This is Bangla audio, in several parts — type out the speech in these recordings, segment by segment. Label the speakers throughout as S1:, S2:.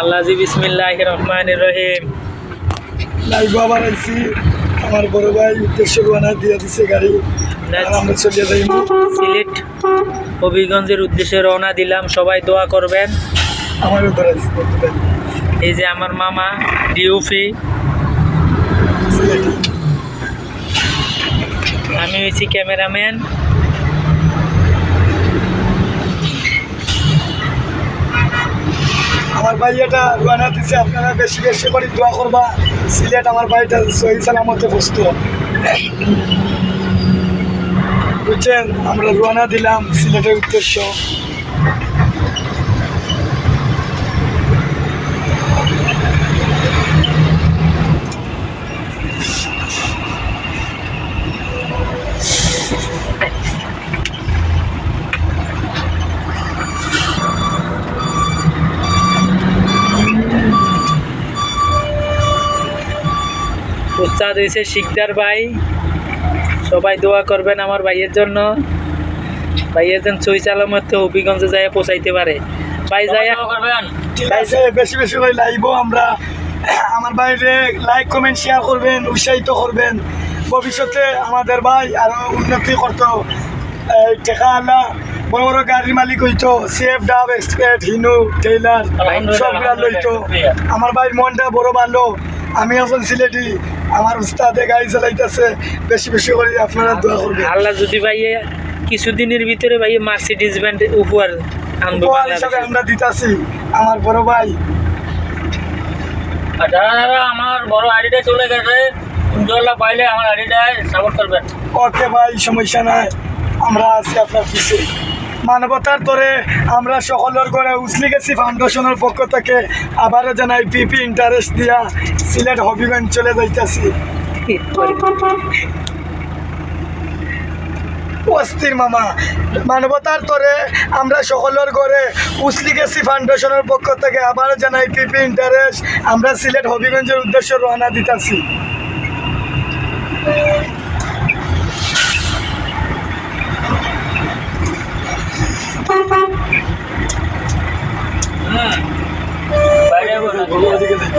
S1: আল্লাহ জি বিসমিল্লাহ রহমান রহিম।
S2: লাইভ আবার আইছি। আমার বড় ভাই উদ্দেশ্য রোয়ানা দিয়ে দিছে গাড়ি। আমরা চলে যাই
S1: সিলেট হবিগঞ্জের উদ্দেশ্যে রওনা দিলাম। সবাই দোয়া করবেন। এই যে আমার মামা ডিউফি। আমি হয়েছি ক্যামেরাম্যান।
S2: আমার ভাই এটা রোয়ানা দিছে, আপনারা বেশি বেশি করে দোয়া করবা। সিলেট আমার ভাইটা সহি সালামতে বসত বুঝছেন? আমরা রোয়ানা দিলাম সিলেটের উদ্দেশ্য।
S1: উস্তাদ হয়েছে শিকদার ভাই। সবাই দোয়া করবেন আমার ভাইয়ের জন্য। ভাইয়ের যেন সই চালামতে হবিগঞ্জে যায় পৌঁছাইতে পারে। ভাই যাই
S2: ঠিক আছে বেশি বেশি করে লাইভও আমরা। আমার বাইরে লাইক কমেন্ট শেয়ার করবেন উৎসাহিত করবেন। ভবিষ্যতে আমাদের ভাই আরও উন্নতি করতো। এই টেকা আল্লাহ বড় বড় গাড়ির মালিক হইতো সেফ ডাব এক্সপ্রেট হিনু টেইলার সবগুলা লইতো। আমার ভাই মনটা বড় ভালো। আমি এখন সিলেটি আমার উস্তাদে গাড়ি চালাইতেছে বেশি বেশি করে আপনারা দোয়া করবেন।
S1: আল্লাহ যদি ভাইয়ে কিছুদিনের ভিতরে ভাই মার্সিডিজ ব্যান্ড উপহার আনব
S2: উপহার হিসাবে আমরা দিতাছি। আমার বড় ভাই।
S3: যারা যারা আমার বড় আইডিটা চলে গেছে ইনশাল্লাহ পাইলে আমার আইডিটায় সাপোর্ট করবেন।
S2: ওকে ভাই সমস্যা নাই। আমরা আছি আপনার পিছে। মানবতার তরে আমরা সকলের করে উসলি গেছি ফাউন্ডেশনের পক্ষ থেকে। আবারও জানাই পিপি ইন্টারেস্ট দিয়া সিলেট হবিগঞ্জ চলে যাইতেছি। অস্থির মামা, মানবতার তরে আমরা সকলের ঘরে উসলি গেছি ফাউন্ডেশনের পক্ষ থেকে। আবারও জানাই পিপি ইন্টারেস্ট, আমরা সিলেট হবিগঞ্জের উদ্দেশ্যে রওনা দিতেছি।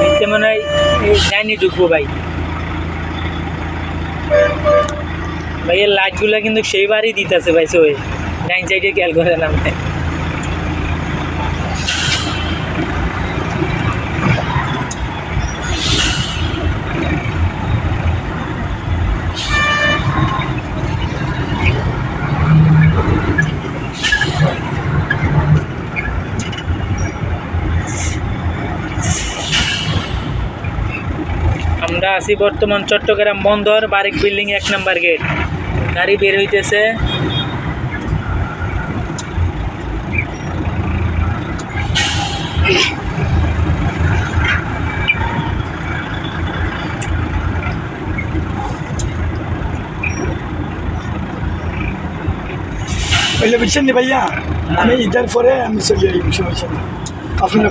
S1: দেখতে মনে ঢুকবো ভাই ভাইয়ের লাইটগুলো কিন্তু সেইবারই দিতেছে, ভাই সই ডাইন সাইডে খেয়াল করে নাম আমরা আছি বর্তমান চট্টগ্রাম বন্দর, বারিক বিল্ডিং এক নাম্বার গেট। গাড়ি বের হইতেছে।
S2: বুঝছেন নি ভাইয়া? আমি ঈদের পরে আমি চলে যাই আপনারা